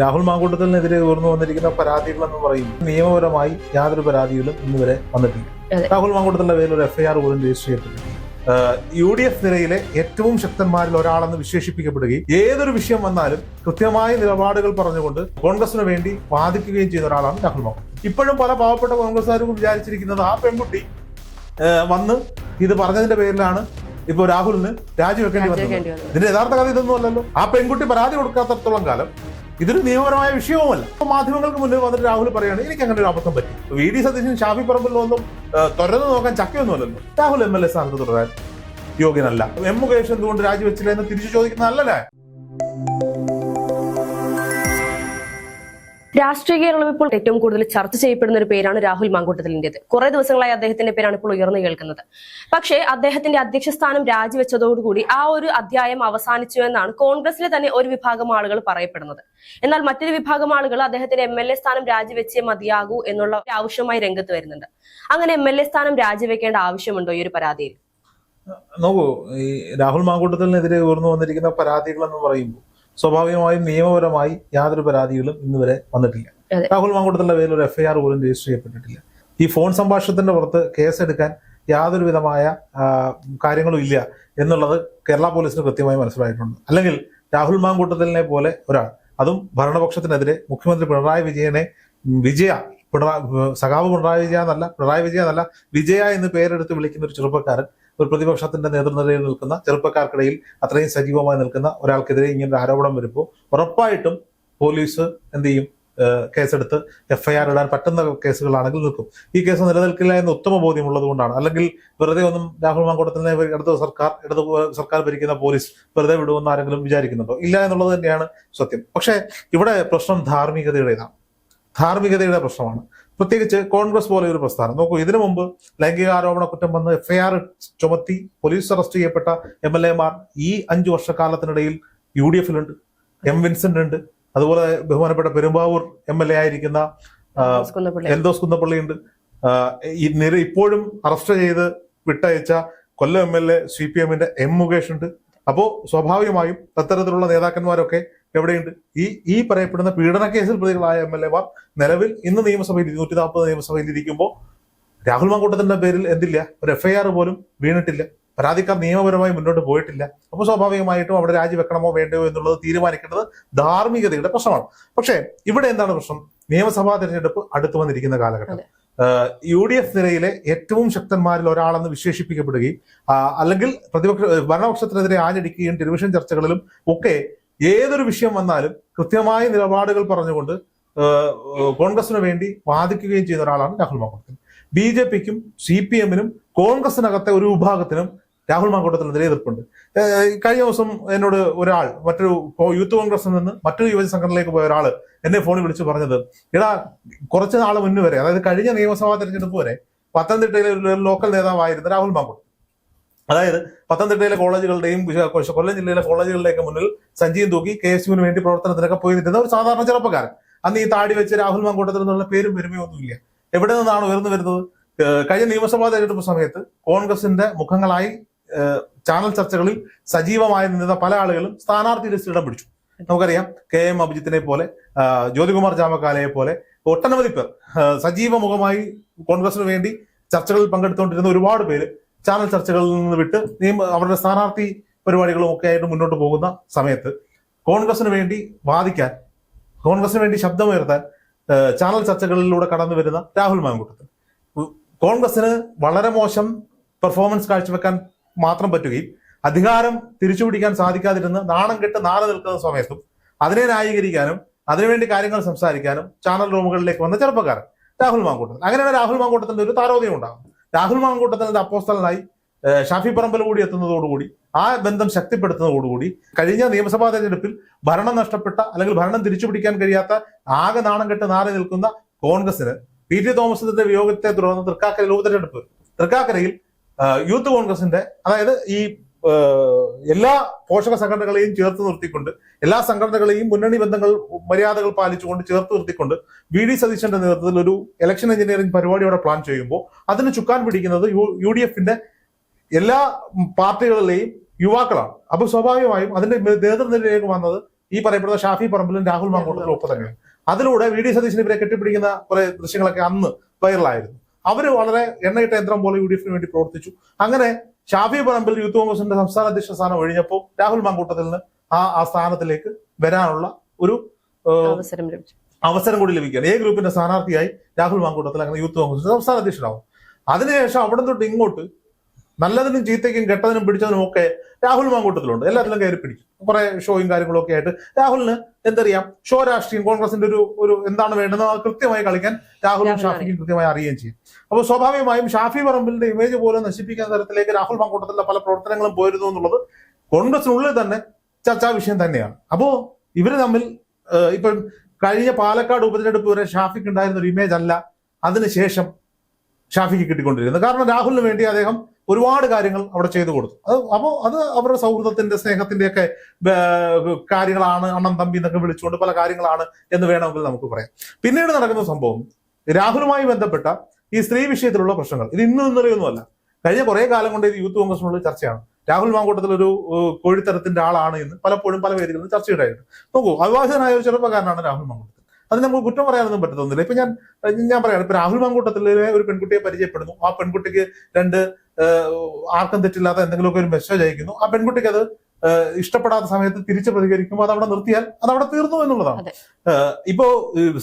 രാഹുൽ മാങ്കൂട്ടത്തിനെതിരെ ഉയർന്നു വന്നിരിക്കുന്ന പരാതികൾ എന്ന് പറയും നിയമപരമായി യാതൊരു പരാതികളും ഇന്ന് വരെ വന്നിട്ടില്ല രാഹുൽ മാങ്കൂട്ടത്തിന്റെ പേരിൽ ഒരു എഫ്ഐആർ പോലും രജിസ്റ്റർ ചെയ്തിട്ടില്ല യു ഡി എഫ് നിരയിലെ ഏറ്റവും ശക്തന്മാരിൽ ഒരാളെന്ന് വിശേഷിപ്പിക്കപ്പെടുകയും ഏതൊരു വിഷയം വന്നാലും കൃത്യമായ നിലപാടുകൾ പറഞ്ഞുകൊണ്ട് കോൺഗ്രസിന് വേണ്ടി വാദിക്കുകയും ചെയ്യുന്ന ഒരാളാണ് രാഹുൽ മാങ്കൂട്ടം. ഇപ്പോഴും പല പാവപ്പെട്ട കോൺഗ്രസ്സുകാരും വിചാരിച്ചിരിക്കുന്നത് ആ പെൺകുട്ടി വന്ന് ഇത് പറഞ്ഞതിന്റെ പേരിലാണ് ഇപ്പൊ രാഹുലിന് രാജിവെക്കേണ്ടി വന്നത്. രാജിവെക്കേണ്ടി വന്നത്. ഇതിന്റെ യഥാർത്ഥ കഥ ഇതൊന്നും അല്ലല്ലോ. ആ പെൺകുട്ടി പരാതി കൊടുക്കാത്തടത്തോളം കാലം ഇതൊരു നിയമപരമായ വിഷയവുമല്ല മാധ്യമങ്ങൾക്ക് മുന്നിൽ വന്നിട്ട് രാഹുൽ പറയാണ് എനിക്ക് അങ്ങനെ ഒരു അബദ്ധം പറ്റി. വി ഡി സതീശൻ ഷാഫി പറമ്പിലൊന്നും തുറന്നു നോക്കാൻ ചക്കയൊന്നുമല്ലല്ലോ. രാഹുൽ എം എൽ എ സ്ഥാനത്ത് തുടരാൻ യോഗ്യനല്ല. എം മുകേഷ് എന്തുകൊണ്ട് രാജിവെച്ചില്ല എന്ന് തിരിച്ചു ചോദിക്കുന്നതല്ലേ രാഷ്ട്രീയ കേരളം ഇപ്പോൾ ഏറ്റവും കൂടുതൽ ചർച്ച ചെയ്യപ്പെടുന്ന ഒരു പേരാണ് രാഹുൽ മാങ്കൂട്ടത്തിലിന്റേത് കുറെ ദിവസങ്ങളായി അദ്ദേഹത്തിന്റെ പേരാണ് ഇപ്പോൾ ഉയർന്നു കേൾക്കുന്നത്. പക്ഷേ അദ്ദേഹത്തിന്റെ അധ്യക്ഷ സ്ഥാനം രാജിവെച്ചതോടുകൂടി ആ ഒരു അധ്യായം അവസാനിച്ചു എന്നാണ് കോൺഗ്രസിലെ തന്നെ ഒരു വിഭാഗം ആളുകൾ പറയപ്പെടുന്നത്. എന്നാൽ മറ്റൊരു വിഭാഗം ആളുകൾ അദ്ദേഹത്തിന്റെ എം എൽ എ സ്ഥാനം രാജിവെച്ചേ മതിയാകൂ എന്നുള്ള ആവശ്യമായി രംഗത്ത് വരുന്നുണ്ട്. അങ്ങനെ എം എൽ എ സ്ഥാനം രാജിവെക്കേണ്ട ആവശ്യമുണ്ടോ ഈ ഒരു പരാതിയിൽ? നോക്കൂ ഈ രാഹുൽ മാങ്കൂട്ടത്തിനെതിരെ ഉയർന്നു വന്നിരിക്കുന്ന പരാതികൾ എന്ന് പറയുമ്പോൾ സ്വാഭാവികമായും നിയമപരമായി യാതൊരു പരാതികളും ഇന്ന് വരെ വന്നിട്ടില്ല രാഹുൽ മാങ്കൂട്ടത്തിന്റെ പേരിൽ ഒരു എഫ്ഐആർ പോലും രജിസ്റ്റർ ചെയ്യപ്പെട്ടിട്ടില്ല. ഈ ഫോൺ സംഭാഷണത്തിന്റെ പുറത്ത് കേസെടുക്കാൻ യാതൊരു വിധമായ കാര്യങ്ങളും ഇല്ല എന്നുള്ളത് കേരള പോലീസിന് കൃത്യമായി മനസ്സിലായിട്ടുണ്ട്. അല്ലെങ്കിൽ രാഹുൽ മാങ്കൂട്ടത്തിലിനെ പോലെ ഒരാൾ അതും ഭരണപക്ഷത്തിനെതിരെ മുഖ്യമന്ത്രി പിണറായി വിജയനെ വിജയ പിണറായി സഖാവ് പിണറായി വിജയ എന്നല്ല പിണറായി വിജയ എന്നല്ല വിജയ എന്ന് പേരെടുത്ത് വിളിക്കുന്ന ഒരു ചെറുപ്പക്കാരൻ ഒരു പ്രതിപക്ഷത്തിന്റെ നേതൃനിരയിൽ നിൽക്കുന്ന ചെറുപ്പക്കാർക്കിടയിൽ അത്രയും സജീവമായി നിൽക്കുന്ന ഒരാൾക്കെതിരെ ഇങ്ങനെ ഒരു ആരോപണം വരുമ്പോൾ ഉറപ്പായിട്ടും പോലീസ് എന്ത് ചെയ്യും? കേസെടുത്ത് എഫ്ഐആർ ഇടാൻ പറ്റുന്ന കേസുകളാണെങ്കിൽ നിൽക്കും. ഈ കേസ് നിലനിൽക്കില്ല എന്ന് ഉത്തമ ബോധ്യമുള്ളത് കൊണ്ടാണ്. അല്ലെങ്കിൽ വെറുതെ ഒന്നും രാഹുൽ മാങ്കൂട്ടത്തിനെ ഇടത് സർക്കാർ ഇടത് സർക്കാർ ഭരിക്കുന്ന പോലീസ് വെറുതെ വിടുമെന്ന് ആരെങ്കിലും വിചാരിക്കുന്നുണ്ടോ? ഇല്ല എന്നുള്ളത് തന്നെയാണ് സത്യം. പക്ഷേ ഇവിടെ പ്രശ്നം ധാർമ്മികതയുടേതാണ്. ധാർമ്മികതയുടെ പ്രശ്നമാണ്. പ്രത്യേകിച്ച് കോൺഗ്രസ് പോലെ ഒരു പ്രസ്ഥാനം. നോക്കൂ ഇതിനു മുമ്പ് ലൈംഗികാരോപണ കുറ്റം വന്ന് എഫ്ഐആർ ചുമത്തി പോലീസ് അറസ്റ്റ് ചെയ്യപ്പെട്ട എം എൽ എമാർ ഈ അഞ്ചു വർഷക്കാലത്തിനിടയിൽ യു ഡി എഫിലുണ്ട് എം വിൻസെന്റ് ഉണ്ട് അതുപോലെ ബഹുമാനപ്പെട്ട പെരുമ്പാവൂർ എം എൽ എ ആയിരിക്കുന്ന കുന്നപ്പിള്ളി. എൽദോസ് ഈ നിര ഇപ്പോഴും അറസ്റ്റ് ചെയ്ത് വിട്ടയച്ച Kollam M L A C P എമ്മിന്റെ എം മുകേഷ് ഉണ്ട്. അപ്പോ സ്വാഭാവികമായും അത്തരത്തിലുള്ള നേതാക്കന്മാരൊക്കെ എവിടെയുണ്ട്? ഈ ഈ പറയപ്പെടുന്ന പീഡന കേസിൽ പ്രതികളായ എം എൽ എമാർ നിലവിൽ ഇന്ന് നിയമസഭയിൽ ഇരുന്നൂറ്റി നാൽപ്പത് നിയമസഭയിൽ ഇരിക്കുമ്പോൾ രാഹുൽ മാങ്കൂട്ടത്തിന്റെ പേരിൽ എന്തില്ല? ഒരു എഫ്ഐആർ പോലും വീണിട്ടില്ല. പരാതിക്കാർ നിയമപരമായി മുന്നോട്ട് പോയിട്ടില്ല. അപ്പോൾ സ്വാഭാവികമായിട്ടും അവിടെ രാജിവെക്കണമോ വേണ്ടയോ എന്നുള്ളത് തീരുമാനിക്കേണ്ടത് ധാർമ്മികതയുടെ പ്രശ്നമാണ്. പക്ഷേ ഇവിടെ എന്താണ് പ്രശ്നം? നിയമസഭാ തെരഞ്ഞെടുപ്പ് അടുത്തു വന്നിരിക്കുന്ന കാലഘട്ടം. യു ഡി എഫ് നിരയിലെ ഏറ്റവും ശക്തന്മാരിൽ ഒരാളെന്ന് വിശേഷിപ്പിക്കപ്പെടുകയും അല്ലെങ്കിൽ പ്രതിപക്ഷ ഭരണപക്ഷത്തിനെതിരെ ആഞ്ഞടിക്കുകയും ടെലിവിഷൻ ചർച്ചകളിലും ഒക്കെ ഏതൊരു വിഷയം വന്നാലും കൃത്യമായ നിലപാടുകൾ പറഞ്ഞുകൊണ്ട് കോൺഗ്രസിന് വേണ്ടി വാദിക്കുകയും ചെയ്യുന്ന ഒരാളാണ് രാഹുൽ മാങ്കൂട്ടത്തിൽ. ബി ജെ പിക്കും സി പി എമ്മിനും കോൺഗ്രസിനകത്തെ ഒരു വിഭാഗത്തിനും രാഹുൽ മാങ്കൂട്ടത്തിനെതിരെ എതിർപ്പുണ്ട്. കഴിഞ്ഞ ദിവസം എന്നോട് ഒരാൾ മറ്റൊരു യൂത്ത് കോൺഗ്രസിൽ നിന്ന് മറ്റൊരു യുവജന സംഘടനയിലേക്ക് പോയ ഒരാൾ എന്നെ ഫോണിൽ വിളിച്ച് പറഞ്ഞത് എടാ കുറച്ച് നാൾ മുന്നേ വരെ അതായത് കഴിഞ്ഞ നിയമസഭാ തെരഞ്ഞെടുപ്പ് വരെ പത്തനംതിട്ടയിലെ ഒരു ലോക്കൽ നേതാവായിരുന്നു രാഹുൽ മാങ്കൂട്ടം അതായത് പത്തനംതിട്ടയിലെ കോളേജുകളുടെയും കൊല്ലം ജില്ലയിലെ കോളേജുകളുടെയൊക്കെ മുന്നിൽ സഞ്ജീവൻ തൂക്കി കെ എസ് യുവിന് വേണ്ടി പ്രവർത്തനത്തിനൊക്കെ പോയി നിൽക്കുന്ന ഒരു സാധാരണ ചെറുപ്പക്കാരൻ. അന്ന് ഈ താടി വെച്ച് രാഹുൽ മങ്കൂട്ടത്തിൽ നിന്നുള്ള പേരും പെരുമയൊന്നുമില്ല എവിടെ നിന്നാണ് ഉയർന്നു വരുന്നത്? കഴിഞ്ഞ നിയമസഭാ തെരഞ്ഞെടുപ്പ് സമയത്ത് കോൺഗ്രസിന്റെ മുഖങ്ങളായി ചാനൽ ചർച്ചകളിൽ സജീവമായി നിന്ന പല ആളുകളും സ്ഥാനാർത്ഥി ലിസ്റ്റ് ഇടം പിടിച്ചു. നമുക്കറിയാം കെ എം അഭിജിത്തിനെ പോലെ ജ്യോതികുമാർ ജാമക്കാലയെ പോലെ ഒട്ടനവധി പേർ സജീവ മുഖമായി കോൺഗ്രസിന് വേണ്ടി ചർച്ചകളിൽ പങ്കെടുത്തുകൊണ്ടിരുന്ന ഒരുപാട് പേര് ചാനൽ ചർച്ചകളിൽ നിന്ന് വിട്ട് നിയമ അവരുടെ സ്ഥാനാർത്ഥി പരിപാടികളും ഒക്കെ ആയിട്ട് മുന്നോട്ട് പോകുന്ന സമയത്ത് കോൺഗ്രസിന് വേണ്ടി വാദിക്കാൻ കോൺഗ്രസിന് വേണ്ടി ശബ്ദമുയർത്താൻ ചാനൽ ചർച്ചകളിലൂടെ കടന്നു വരുന്ന രാഹുൽ മാങ്കൂട്ടത്തിൽ. ഉ- കോൺഗ്രസിന് വളരെ മോശം പെർഫോമൻസ് കാഴ്ചവെക്കാൻ മാത്രം പറ്റുകയും അധികാരം തിരിച്ചുപിടിക്കാൻ സാധിക്കാതിരുന്ന് നാണം കെട്ട് നാളെ നിൽക്കുന്ന സമയത്തും അതിനെ ന്യായീകരിക്കാനും അതിനുവേണ്ടി കാര്യങ്ങൾ സംസാരിക്കാനും ചാനൽ റൂമുകളിലേക്ക് വന്ന ചെറുപ്പക്കാരൻ രാഹുൽ മാങ്കൂട്ടത്തിൽ. അങ്ങനെയാണ് രാഹുൽ മാങ്കൂട്ടത്തിന്റെ ഒരു താരോദ്യം ഉണ്ടാകും രാഹുൽ മാങ്കൂട്ടത്തിന്റെ അപ്പോസ്റ്റലിനായി ഷാഫി പറമ്പൽ കൂടി എത്തുന്നതോടുകൂടി ആ ബന്ധം ശക്തിപ്പെടുത്തുന്നതോടുകൂടി കഴിഞ്ഞ നിയമസഭാ തെരഞ്ഞെടുപ്പിൽ ഭരണം നഷ്ടപ്പെട്ട അല്ലെങ്കിൽ ഭരണം തിരിച്ചുപിടിക്കാൻ കഴിയാത്ത ആകെ നാണം കെട്ട് നാറി നിൽക്കുന്ന കോൺഗ്രസിന് പി ടി തോമസിന്റെ വിയോഗത്തെ തുടർന്ന് ഉപതെരഞ്ഞെടുപ്പ് വരും. തൃക്കാക്കരയിൽ യൂത്ത് കോൺഗ്രസിന്റെ അതായത് ഈ എല്ലാ പോഷക സംഘടനകളെയും ചേർത്ത് നിർത്തിക്കൊണ്ട് എല്ലാ സംഘടനകളെയും മുന്നണി ബന്ധങ്ങൾ മര്യാദകൾ പാലിച്ചുകൊണ്ട് ചേർത്ത് നിർത്തിക്കൊണ്ട് വി ഡി സതീശന്റെ നേതൃത്വത്തിൽ ഒരു ഇലക്ഷൻ എഞ്ചിനീയറിംഗ് പരിപാടിയോടെ പ്ലാൻ ചെയ്യുമ്പോൾ അതിന് ചുക്കാൻ പിടിക്കുന്നത് യു ഡി എഫിന്റെ എല്ലാ പാർട്ടികളിലെയും യുവാക്കളാണ്. അപ്പൊ സ്വാഭാവികമായും അതിന്റെ നേതൃനിരയിലേക്ക് വന്നത് ഈ പറയപ്പെടുന്ന ഷാഫി പറമ്പിലും രാഹുൽ മാങ്കോട്ടും ഒപ്പം തന്നെയാണ് അതിലൂടെ വി ഡി സതീശൻ ഇവരെ കെട്ടിപ്പിടിക്കുന്ന കുറെ ദൃശ്യങ്ങളൊക്കെ അന്ന് വൈറലായിരുന്നു അവർ വളരെ എണ്ണയിട്ട യന്ത്രം പോലെ യു ഡി എഫിന് വേണ്ടി പ്രവർത്തിച്ചു. അങ്ങനെ ഷാഫി പറമ്പിൽ യൂത്ത് കോൺഗ്രസിന്റെ സംസ്ഥാന അധ്യക്ഷ സ്ഥാനം ഒഴിഞ്ഞപ്പോൾ രാഹുൽ മാങ്കൂട്ടത്തിന് ആ ആ സ്ഥാനത്തിലേക്ക് വരാനുള്ള ഒരു അവസരം ലഭിച്ചു. അവസരം കൂടി ലഭിക്കുകയാണ്. എ ഗ്രൂപ്പിന്റെ സ്ഥാനാർത്ഥിയായി രാഹുൽ മാങ്കൂട്ടത്തിൽ അങ്ങനെ യൂത്ത് കോൺഗ്രസിന്റെ സംസ്ഥാന അധ്യക്ഷനാവും. അതിനുശേഷം അവിടെ തൊട്ട് ഇങ്ങോട്ട് നല്ലതിനും ചീത്തയ്ക്കും കെട്ടതിനും പിടിച്ചതിനും ഒക്കെ രാഹുൽ മാങ്കൂട്ടത്തിലുണ്ട്. എല്ലാത്തിലും കയറി പിടിക്കും. കുറെ ഷോയും കാര്യങ്ങളൊക്കെ ആയിട്ട്. രാഹുലിന് എന്തറിയാം? ഷോ രാഷ്ട്രീയം കോൺഗ്രസിന്റെ ഒരു ഒരു എന്താണ് വേണ്ടത് അത് കൃത്യമായി കളിക്കാൻ രാഹുലും ഷാഫിക്കും കൃത്യമായി അറിയുകയും ചെയ്യും. അപ്പോൾ സ്വാഭാവികമായും ഷാഫി പറമ്പിലിന്റെ ഇമേജ് പോലും നശിപ്പിക്കുന്ന തരത്തിലേക്ക് രാഹുൽ മാങ്കൂട്ടത്തിലെ പല പ്രവർത്തനങ്ങളും പോയിരുന്നു എന്നുള്ളത് കോൺഗ്രസിനുള്ളിൽ തന്നെ ചർച്ചാ വിഷയം തന്നെയാണ്. അപ്പോ ഇവർ തമ്മിൽ ഇപ്പൊ ഇപ്പം കഴിഞ്ഞ പാലക്കാട് ഉപതെരഞ്ഞെടുപ്പ് വരെ ഷാഫിക്ക് ഉണ്ടായിരുന്ന ഒരു ഇമേജ് അല്ല. അതിനുശേഷം ഷാഫിക്ക് കിട്ടിക്കൊണ്ടിരുന്നത് കാരണം രാഹുലിന് വേണ്ടി അദ്ദേഹം ഒരുപാട് കാര്യങ്ങൾ അവിടെ ചെയ്തു കൊടുത്തു. അത് അപ്പോൾ അത് അവരുടെ സൗഹൃദത്തിന്റെ സ്നേഹത്തിന്റെ ഒക്കെ കാര്യങ്ങളാണ് അണ്ണൻ തമ്പി എന്നൊക്കെ വിളിച്ചുകൊണ്ട് പല കാര്യങ്ങളാണ് എന്ന് വേണമെങ്കിൽ നമുക്ക് പറയാം. പിന്നീട് നടക്കുന്ന സംഭവം രാഹുലുമായി ബന്ധപ്പെട്ട ഈ സ്ത്രീ വിഷയത്തിലുള്ള പ്രശ്നങ്ങൾ. ഇത് ഇന്നും ഇന്നലെയൊന്നുമല്ല. കഴിഞ്ഞ കുറേ കാലം കൊണ്ട് ഇത് യൂത്ത് കോൺഗ്രസിനുള്ള ചർച്ചയാണ്. രാഹുൽ മാങ്കൂട്ടത്തിൽ ഒരു കോഴിത്തരത്തിന്റെ ആളാണ് എന്ന് പലപ്പോഴും പല വേദികളിലും ചർച്ചയുണ്ടായിട്ടുണ്ട് നോക്കൂ അവിവാഹിതനായ ഒരു ചെറുപ്പക്കാരനാണ് രാഹുൽ മാങ്കൂട്ടത്തിൽ. അത് നമുക്ക് കുറ്റം പറയാനൊന്നും പറ്റത്തൊന്നുമില്ല. ഇപ്പൊ ഞാൻ ഞാൻ പറയാം ഇപ്പൊ രാഹുൽ മാങ്കൂട്ടത്തിലെ ഒരു പെൺകുട്ടിയെ പരിചയപ്പെടുന്നു. ആ പെൺകുട്ടിക്ക് രണ്ട് ആർക്കും തെറ്റില്ലാത്ത എന്തെങ്കിലുമൊക്കെ ഒരു മെസ്സേജ് അയക്കുന്നു. ആ പെൺകുട്ടിക്ക് അത് ഇഷ്ടപ്പെടാത്ത സമയത്ത് തിരിച്ച് പ്രതികരിക്കുമ്പോൾ അത് അവിടെ നിർത്തിയാൽ അത് അവിടെ തീർന്നു എന്നുള്ളതാണ്. ഇപ്പോ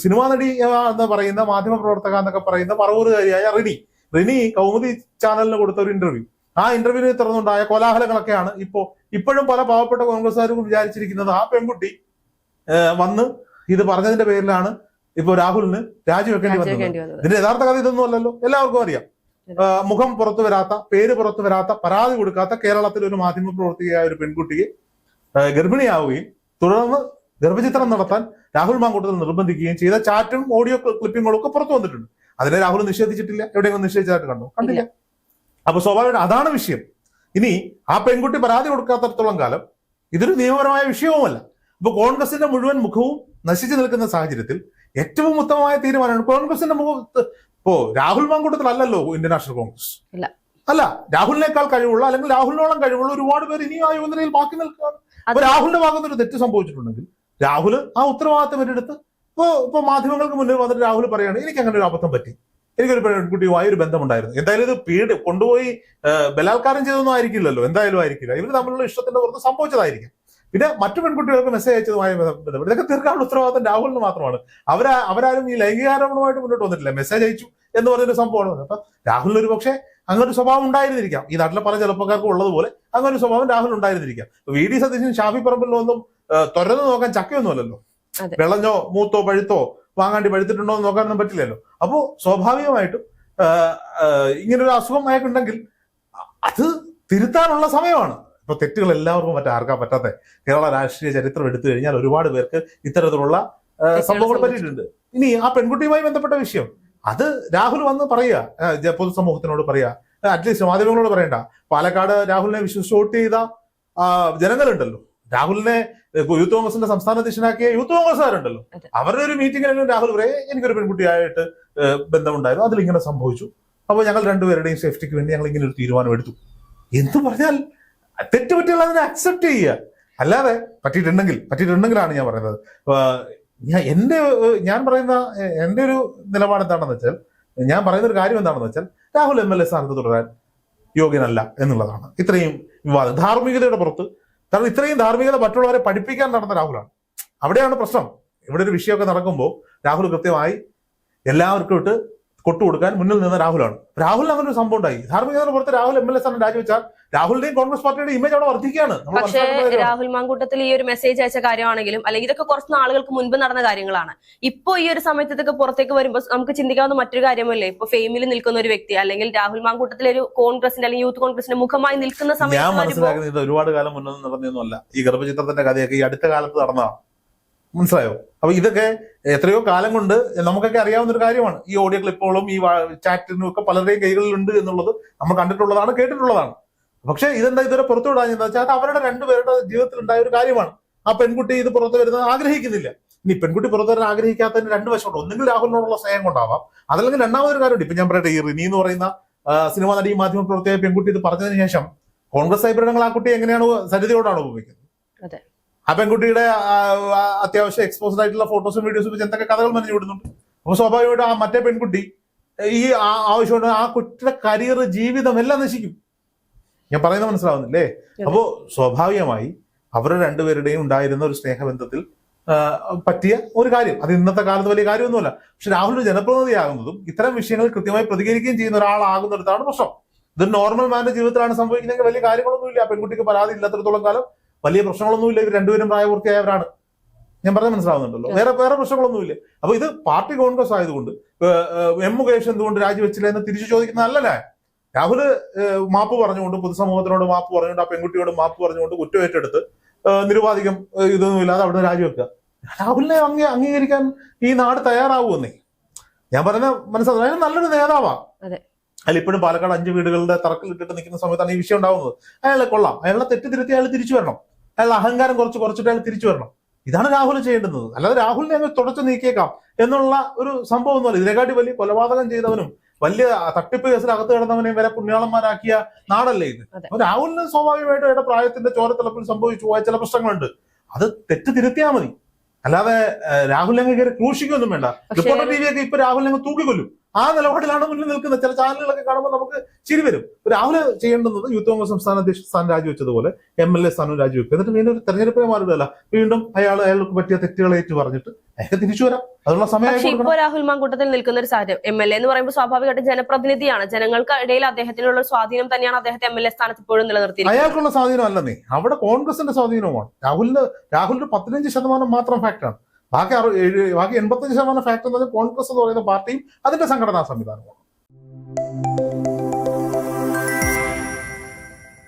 സിനിമാ നടി എന്ന് പറയുന്ന മാധ്യമ പ്രവർത്തക എന്നൊക്കെ പറയുന്ന പറവൂരുകാരിയായ റിനി. റിനി കൗമുദി ചാനലിന് കൊടുത്ത ഒരു ഇന്റർവ്യൂ ആ ഇന്റർവ്യൂവിനെ തുടർന്നുണ്ടായ കോലാഹലങ്ങളൊക്കെയാണ് ഇപ്പോ ഇപ്പോഴും പല പാവപ്പെട്ട കോൺഗ്രസ്സുകാരും വിചാരിച്ചിരിക്കുന്നത് ആ പെൺകുട്ടി വന്ന് ഇത് പറഞ്ഞതിന്റെ പേരിലാണ് ഇപ്പോ രാഹുലിന് രാജിവെക്കേണ്ടി വന്നത്. ഇതിന്റെ യഥാർത്ഥ കഥ ഇതൊന്നും അല്ലല്ലോ. എല്ലാവർക്കും അറിയാം. മുഖം പുറത്തു വരാത്ത പേര് പുറത്തു വരാത്ത പരാതി കൊടുക്കാത്ത കേരളത്തിലെ ഒരു മാധ്യമ പ്രവർത്തകയായ ഒരു പെൺകുട്ടിയെ ഗർഭിണിയാവുകയും തുടർന്ന് ഗർഭചിത്രം നടത്താൻ രാഹുൽ മാങ്കൂട്ടത്തിൽ നിർബന്ധിക്കുകയും ചെയ്ത ചാറ്റും ഓഡിയോ ക്ലിപ്പിങ്ങുകളും ഒക്കെ പുറത്തു വന്നിട്ടുണ്ട്. അതിനെ രാഹുൽ നിഷേധിച്ചിട്ടില്ല. എവിടെയെങ്കിലും നിഷേധിച്ചതായിട്ട് കണ്ടു? കണ്ടില്ല. അപ്പൊ സ്വാഭാവികം അതാണ് വിഷയം. ഇനി ആ പെൺകുട്ടി പരാതി കൊടുക്കാത്തടത്തോളം കാലം ഇതൊരു നിയമപരമായ വിഷയവുമല്ല. അപ്പൊ കോൺഗ്രസിന്റെ മുഴുവൻ മുഖവും നശിച്ചു നിൽക്കുന്ന സാഹചര്യത്തിൽ ഏറ്റവും ഉത്തമമായ തീരുമാനമാണ് കോൺഗ്രസിന്റെ മുഖത്ത് ഇപ്പോ രാഹുൽ മാങ്കൂട്ടത്തിലല്ലല്ലോ ഇന്ത്യൻ നാഷണൽ കോൺഗ്രസ്. അല്ല രാഹുലിനേക്കാൾ കഴിവുള്ള അല്ലെങ്കിൽ രാഹുലിനോളം കഴിവുള്ള ഒരുപാട് പേര് ഇനിയും ആ യുവനിലയിൽ ബാക്കി നിൽക്കുകയാണ്. അപ്പൊ രാഹുലിന്റെ ഭാഗത്ത് ഒരു തെറ്റ് സംഭവിച്ചിട്ടുണ്ടെങ്കിൽ രാഹുൽ ആ ഉത്തരവാദിത്തം ഏറ്റെടുത്ത് ഇപ്പോ ഇപ്പൊ മാധ്യമങ്ങൾക്ക് മുന്നിൽ വന്നിട്ട് രാഹുൽ പറയാണ് എനിക്ക് അങ്ങനെ ഒരു അബദ്ധം പറ്റി. എനിക്കൊരു പെൺകുട്ടിയുമായി ഒരു ബന്ധമുണ്ടായിരുന്നു. എന്തായാലും ഇത് പീഡ് കൊണ്ടുപോയി ബലാത്കാരം ചെയ്തൊന്നും ആയിരിക്കില്ലല്ലോ. എന്തായാലും ആയിരിക്കില്ല. ഇവർ തമ്മിലുള്ള ഇഷ്ടത്തിന്റെ പുറത്ത് സംഭവിച്ചതായിരിക്കും. പിന്നെ മറ്റു പെൺകുട്ടികൾക്ക് മെസ്സേജ് അയച്ചതുമായി ബന്ധപ്പെട്ട്. ഇതൊക്കെ തീർക്കാനുള്ള ഉത്തരവാദിത്തം രാഹുലിന് മാത്രമാണ്. അവരാ അവരാരും ഈ ലൈംഗികാരോപണമായിട്ട് മുന്നോട്ട് വന്നിട്ടില്ല. മെസ്സേജ് അയച്ചു എന്ന് പറഞ്ഞൊരു സംഭവമാണ് അപ്പൊ രാഹുലിന് ഒരു പക്ഷേ അങ്ങനെ ഒരു സ്വഭാവം ഉണ്ടായിരുന്നിരിക്കാം. ഈ നാട്ടിലെ പല ചെറുപ്പക്കാർക്കും ഉള്ളതുപോലെ അങ്ങനെ ഒരു സ്വഭാവം രാഹുൽ ഉണ്ടായിരുന്നിരിക്കാം. വി ഡി സതീശൻ ഷാഫി പറമ്പിലൊന്നും തുരന്ന് നോക്കാൻ ചക്കയൊന്നുമല്ലല്ലോ. വിളഞ്ഞോ മൂത്തോ പഴുത്തോ വാങ്ങാണ്ടി പഴുത്തിട്ടുണ്ടോ എന്ന് നോക്കാനൊന്നും പറ്റില്ലല്ലോ. അപ്പോ സ്വാഭാവികമായിട്ടും ഇങ്ങനൊരു അസുഖം അയാൾക്കുണ്ടെങ്കിൽ അത് തിരുത്താനുള്ള സമയമാണ്. ഇപ്പൊ തെറ്റുകൾ എല്ലാവർക്കും മറ്റേ ആർക്കാ പറ്റാത്ത? കേരള രാഷ്ട്രീയ ചരിത്രം എടുത്തു കഴിഞ്ഞാൽ ഒരുപാട് പേർക്ക് ഇത്തരത്തിലുള്ള സംഭവങ്ങൾ പറ്റിയിട്ടുണ്ട്. ഇനി ആ പെൺകുട്ടിയുമായി ബന്ധപ്പെട്ട വിഷയം. അത് രാഹുൽ വന്ന് പറയുക പൊതുസമൂഹത്തിനോട് പറയുക. അറ്റ്ലീസ്റ്റ് മാധ്യമങ്ങളോട് പറയണ്ട. പാലക്കാട് രാഹുലിനെ വിശ്വസിച്ച് വോട്ട് ചെയ്ത ജനങ്ങളുണ്ടല്ലോ. രാഹുലിനെ യൂത്ത് കോൺഗ്രസിന്റെ സംസ്ഥാന അധ്യക്ഷനാക്കിയ യൂത്ത് കോൺഗ്രസ്സുകാരുണ്ടല്ലോ. അവരുടെ ഒരു മീറ്റിംഗിലും രാഹുൽ പറയെ എനിക്കൊരു പെൺകുട്ടിയായിട്ട് ബന്ധമുണ്ടായിരുന്നു. അതിൽ ഇങ്ങനെ സംഭവിച്ചു. അപ്പോൾ ഞങ്ങൾ രണ്ടുപേരുടെയും സേഫ്റ്റിക്ക് വേണ്ടി ഞങ്ങൾ ഇങ്ങനെ ഒരു തീരുമാനം എടുത്തു. എന്തു പറഞ്ഞാൽ തെറ്റ് പറ്റിയാൽ അതിനെ അക്സെപ്റ്റ് ചെയ്യുക. അല്ലാതെ പറ്റിയിട്ടുണ്ടെങ്കിൽ പറ്റിയിട്ടുണ്ടെങ്കിലാണ് ഞാൻ പറയുന്നത്. ഞാൻ ഏഹ്, ഞാൻ പറയുന്ന എന്റെ ഒരു നിലപാട് എന്താണെന്ന് വെച്ചാൽ ഞാൻ പറയുന്ന ഒരു കാര്യം എന്താണെന്ന് വെച്ചാൽ രാഹുൽ എം എൽ എ സ്ഥാനത്ത് തുടരാൻ യോഗ്യനല്ല എന്നുള്ളതാണ്. ഇത്രയും വിവാദം. ധാർമ്മികതയുടെ പുറത്ത് കാരണം ഇത്രയും ധാർമ്മികത മറ്റുള്ളവരെ പഠിപ്പിക്കാൻ നടന്ന രാഹുലാണ്. അവിടെയാണ് പ്രശ്നം. ഇവിടെ ഒരു വിഷയമൊക്കെ നടക്കുമ്പോൾ രാഹുൽ കൃത്യമായി എല്ലാവർക്കും ഇട്ട് കൊട്ടുകൊടുക്കാൻ മുന്നിൽ നിന്ന രാഹുലാണ്. രാഹുലിന് അങ്ങനെ ഒരു സംഭവം ഉണ്ടായി. ധാർമ്മികതയുടെ പുറത്ത് രാഹുൽ എം എൽ എ സ്ഥാനം രാജിവെച്ചാൽ രാഹുലിന്റെയും കോൺഗ്രസ് പാർട്ടിയുടെ ഇമേജ് അവിടെ വർദ്ധിക്കുകയാണ്. പക്ഷേ രാഹുൽ മാങ്കൂട്ടത്തിൽ ഈ ഒരു മെസ്സേജ് അയച്ച കാര്യമാണെങ്കിലും അല്ലെങ്കിൽ ഇതൊക്കെ കുറച്ച് നാളുകൾക്ക് മുൻപ് നടന്ന കാര്യങ്ങളാണ്. ഇപ്പോ ഈ ഒരു സമയത്ത് ഇതൊക്കെ പുറത്തേക്ക് വരുമ്പോൾ നമുക്ക് ചിന്തിക്കാവുന്ന മറ്റൊരു കാര്യമല്ലേ? ഇപ്പൊ ഫെയിമിൽ നിൽക്കുന്ന ഒരു വ്യക്തി അല്ലെങ്കിൽ രാഹുൽ മാങ്കൂട്ടത്തിൽ ഒരു കോൺഗ്രസിന്റെ അല്ലെങ്കിൽ യൂത്ത് കോൺഗ്രസിന്റെ മുഖമായി നിൽക്കുന്ന ഞാൻ സമയത്ത് വരുമ്പോൾ മനസ്സിലാക്കുന്നത് ഇത് ഒരുപാട് കാലം മുന്നേ നടന്നൊന്നുമല്ല ഈ ഗർഭചിത്രത്തിന്റെ കഥയൊക്കെ ഈ അടുത്ത കാലത്ത് നടന്നതാണ്. മനസ്സിലായോ? അപ്പൊ ഇതൊക്കെ എത്രയോ കാലം കൊണ്ട് നമുക്കൊക്കെ അറിയാവുന്ന ഒരു കാര്യമാണ്. ഈ ഓഡിയോ ക്ലിപ്പുകളും ഈ ചാറ്റിനും ഒക്കെ പലരുടെയും കൈകളിലുണ്ട് എന്നുള്ളത് നമ്മൾ കണ്ടിട്ടുള്ളതാണ് കേട്ടിട്ടുള്ളതാണ്. പക്ഷെ ഇതെന്താ ഇതുവരെ പുറത്തു വിടാഞ്ഞെന്ന് വെച്ചാൽ അത് അവരുടെ രണ്ടുപേരുടെ ജീവിതത്തിൽ ഉണ്ടായ ഒരു കാര്യമാണ്. ആ പെൺകുട്ടി ഇത് പുറത്തു വരുന്നത് ആഗ്രഹിക്കുന്നില്ല. ഇനി പെൺകുട്ടി പുറത്തു വരാൻ ആഗ്രഹിക്കാത്തതിന് രണ്ട് വശമുണ്ട്. ഒന്നുകിൽ രാഹുലിനോടുള്ള സ്നേഹം കൊണ്ടാവാം. അതല്ലെങ്കിൽ രണ്ടാമതൊരു കാര്യമുണ്ട്. ഇപ്പൊ ഞാൻ പറയട്ടെ ഈ റിനി എന്ന് പറയുന്ന സിനിമാ നടി മാധ്യമ പ്രവർത്തക പെൺകുട്ടി ഇത് പറഞ്ഞതിന് ശേഷം കോൺഗ്രസ് അഭിപ്രായങ്ങൾ ആ കുട്ടി എങ്ങനെയാണ് സരിതയോടാണ് ഉപയോഗിക്കുന്നത്. ആ പെൺകുട്ടിയുടെ അത്യാവശ്യം എക്സ്പോസ്ഡ് ആയിട്ടുള്ള ഫോട്ടോസും വീഡിയോസും വെച്ച് എന്തൊക്കെ കഥകൾ മറിഞ്ഞു വിടുന്നുണ്ട് അപ്പൊ സ്വാഭാവികമായിട്ടും ആ മറ്റേ പെൺകുട്ടി ഈ ആവശ്യമുണ്ട് ആ കുട്ടിയുടെ കരിയർ ജീവിതം എല്ലാം നശിക്കും. ഞാൻ പറയുന്നത് മനസ്സിലാവുന്നില്ലേ? അപ്പോ സ്വാഭാവികമായി അവരുടെ രണ്ടുപേരുടെയും ഉണ്ടായിരുന്ന ഒരു സ്നേഹബന്ധത്തിൽ പറ്റിയ ഒരു കാര്യം. അത് ഇന്നത്തെ കാലത്ത് വലിയ കാര്യമൊന്നുമല്ല. പക്ഷെ രാഹുൽ ജനപ്രതിനിധിയാകുന്നതും ഇത്തരം വിഷയങ്ങൾ കൃത്യമായി പ്രതികരിക്കുകയും ചെയ്യുന്ന ഒരാളാകുന്നിടത്താണ് പ്രശ്നം. ഇത് നോർമൽ മാന്റെ ജീവിതത്തിലാണ് സംഭവിക്കുന്നതെങ്കിൽ വലിയ കാര്യങ്ങളൊന്നുമില്ല. ആ പെൺകുട്ടിക്ക് പരാതി ഇല്ലാത്തടത്തോളം കാലം വലിയ പ്രശ്നങ്ങളൊന്നുമില്ല ഇവർ രണ്ടുപേരും പ്രായപൂർത്തിയായവരാണ്. ഞാൻ പറഞ്ഞ മനസ്സിലാവുന്നുണ്ടല്ലോ. വേറെ വേറെ പ്രശ്നങ്ങളൊന്നുമില്ല. അപ്പൊ ഇത് പാർട്ടി കോൺഗ്രസ് ആയതുകൊണ്ട് എം മുകേഷ് എന്തുകൊണ്ട് രാജിവെച്ചില്ല എന്ന് തിരിച്ചു ചോദിക്കുന്നതല്ലേ രാഹുൽ ഏഹ്, മാപ്പ് പറഞ്ഞുകൊണ്ട് പൊതുസമൂഹത്തിനോട് മാപ്പ് പറഞ്ഞുകൊണ്ട് ആ പെൺകുട്ടിയോട് മാപ്പ് പറഞ്ഞുകൊണ്ട് കുറ്റം ഏറ്റെടുത്ത് ഏഹ്, നിരുപാധികം ഇതൊന്നുമില്ലാതെ ഇതൊന്നും ഇല്ലാതെ അവിടെ രാജിവെക്കുക. രാഹുലിനെ അംഗീ അംഗീകരിക്കാൻ ഈ നാട് തയ്യാറാവുമെന്നേ. ഞാൻ പറഞ്ഞ മനസ്സിലായാലും നല്ലൊരു നേതാവാ. അല്ല ഇപ്പോഴും പാലക്കാട് അഞ്ച് വീടുകളുടെ തറക്കിലിട്ടിട്ട് നിൽക്കുന്ന സമയത്താണ് ഈ വിഷയം ഉണ്ടാവുന്നത്. അയാളെ കൊള്ളാം. അയാളെ തെറ്റ് തിരുത്തി അയാൾ തിരിച്ചു വരണം. അയാളുടെ അഹങ്കാരം കുറച്ച് കുറച്ചിട്ട് അയാൾ തിരിച്ചു വരണം. ഇതാണ് രാഹുൽ ചെയ്യേണ്ടുന്നത്. അല്ലാതെ രാഹുലിനെ അങ്ങ് തുടച്ചു നീക്കിയേക്കാം എന്നുള്ള ഒരു സംഭവം സംഭവമൊന്നുമല്ല ഇതിനെക്കാട്ടി വലിയ കൊലപാതകം ചെയ്തവനും വലിയ തട്ടിപ്പ് കേസിൽ അകത്ത് കിടന്നവനെയും വരെ പുണ്യാളന്മാരാക്കിയ നാടല്ലേ ഇത്. രാഹുലിന് സ്വാഭാവികമായിട്ടും അയാളുടെ പ്രായത്തിന്റെ ചോരത്തിളപ്പിൽ സംഭവിച്ചു പോയ ചില പ്രശ്നങ്ങളുണ്ട്. അത് തെറ്റ് തിരുത്തിയാൽ മതി. അല്ലാതെ രാഹുൽ രാഹുലിനെ അങ്ങ് കയറി ക്രൂശിക്കൊന്നും വേണ്ട. റിപ്പോർട്ടർ ടി വി ഒക്കെ ഇപ്പൊ രാഹുലിനെ അങ്ങ് തൂക്കിക്കൊല്ലും. ആ നിലപാടിലാണ് മുന്നിൽ നിൽക്കുന്നത് ചില ചാനലുകളൊക്കെ കാണുമ്പോൾ നമുക്ക് ചിരി വരും. രാഹുൽ ചെയ്യേണ്ടുന്നത് യൂത്ത് കോൺഗ്രസ് സംസ്ഥാന അധ്യക്ഷ സ്ഥാനം രാജിവെച്ചതുപോലെ എം എൽ എ സ്ഥാനം രാജിവെക്കുക എന്നിട്ട് വീണ്ടും ഒരു തെരഞ്ഞെടുപ്പിനെ മാറിയതല്ല വീണ്ടും അയാൾ അയാൾക്ക് പറ്റിയ തെറ്റുകൾ ഏറ്റു പറഞ്ഞിട്ട് അയാൾക്ക് തിരിച്ചു വരാം. അതിനുള്ള സമയം പക്ഷെ രാഹുൽ മാങ്കൂട്ടത്തിൽ നിൽക്കുന്ന ഒരു സാഹചര്യം. എം എൽ എ എന്ന് പറയുമ്പോൾ സ്വാഭാവികമായിട്ടും ജനപ്രതിനിധിയാണ്. ജനങ്ങൾക്ക് ഇടയിൽ അദ്ദേഹത്തിനുള്ള സ്വാധീനം തന്നെയാണ് അദ്ദേഹത്തെ എം എൽ എ സ്ഥാനത്ത് ഇപ്പോഴും നിലനിർത്തി അയാൾക്കുള്ള സ്വാധീനം അല്ലെന്നേ അവിടെ കോൺഗ്രസിന്റെ സ്വാധീനവുമാണ്. രാഹുലിന് രാഹുലിന് പതിനഞ്ച് ശതമാനം മാത്രം ഫാക്ടറാണ് ബാക്കി അറു ഏഴ് ബാക്കി എൺപത്തഞ്ച് ശതമാനം ഫാക്ടർ എന്ന് പറഞ്ഞാൽ കോൺഗ്രസ് എന്ന് പറയുന്ന പാർട്ടിയും അതിന്റെ സംഘടനാ സംവിധാനമാണ്.